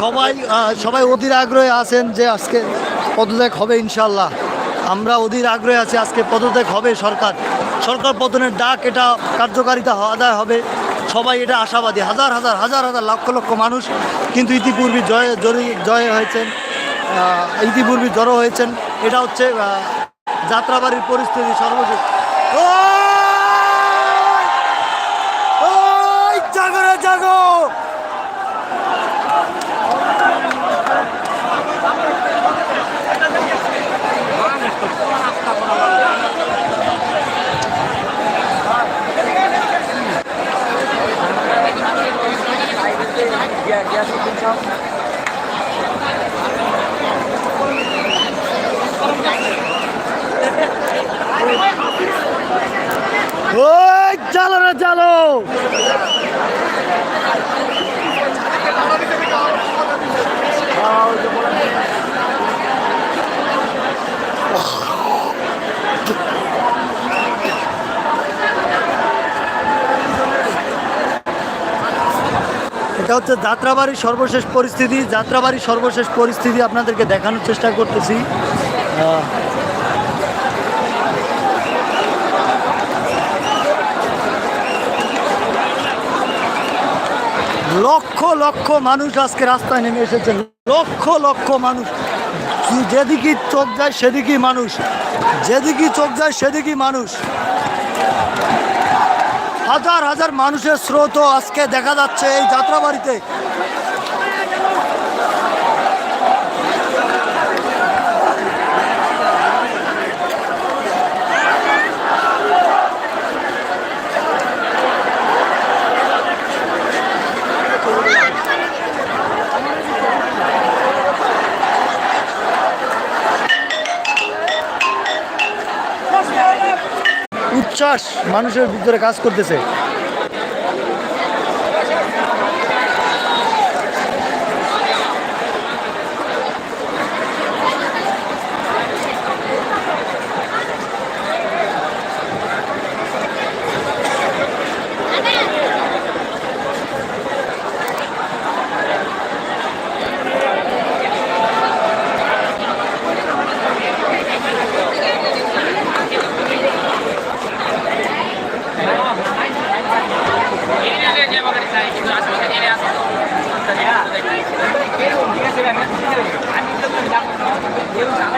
সবাই সবাই অধীর আগ্রহে আছেন যে আজকে পদত্যাগ হবে ইনশাল্লাহ আমরা অধীর আগ্রহে আছি আজকে পদত্যাগ হবে সরকার। সরকার পতনের ডাক এটা কার্যকারিতা আদায় হবে। সবাই এটা আশাবাদী। হাজার হাজার হাজার হাজার লক্ষ লক্ষ মানুষ কিন্তু ইতিপূর্বে জয় জয় হয়েছেন। ইতিপূর্বে জড়ো হয়েছেন। এটা হচ্ছে যাত্রাবাড়ির পরিস্থিতি সর্বশেষ! ওই জাগো রে জাগো! ওই চালো রে এটা হচ্ছে যাত্রাবাড়ির সর্বশেষ পরিস্থিতি। যাত্রাবাড়ির সর্বশেষ পরিস্থিতি আপনাদেরকে দেখানোর চেষ্টা করতেছি। লক্ষ লক্ষ মানুষ আজকে রাস্তায় নেমে এসেছে। লক্ষ লক্ষ মানুষ। যেদিকে চোখ যায় সেদিকেই মানুষ। যেদিকে চোখ যায় সেদিকেই মানুষ। হাজার হাজার মানুষের স্রোত আজকে দেখা যাচ্ছে এই যাত্রাবাড়িতে। উচ্ছ্বাস মানুষের ভিতরে কাজ করতেছে। Ya está,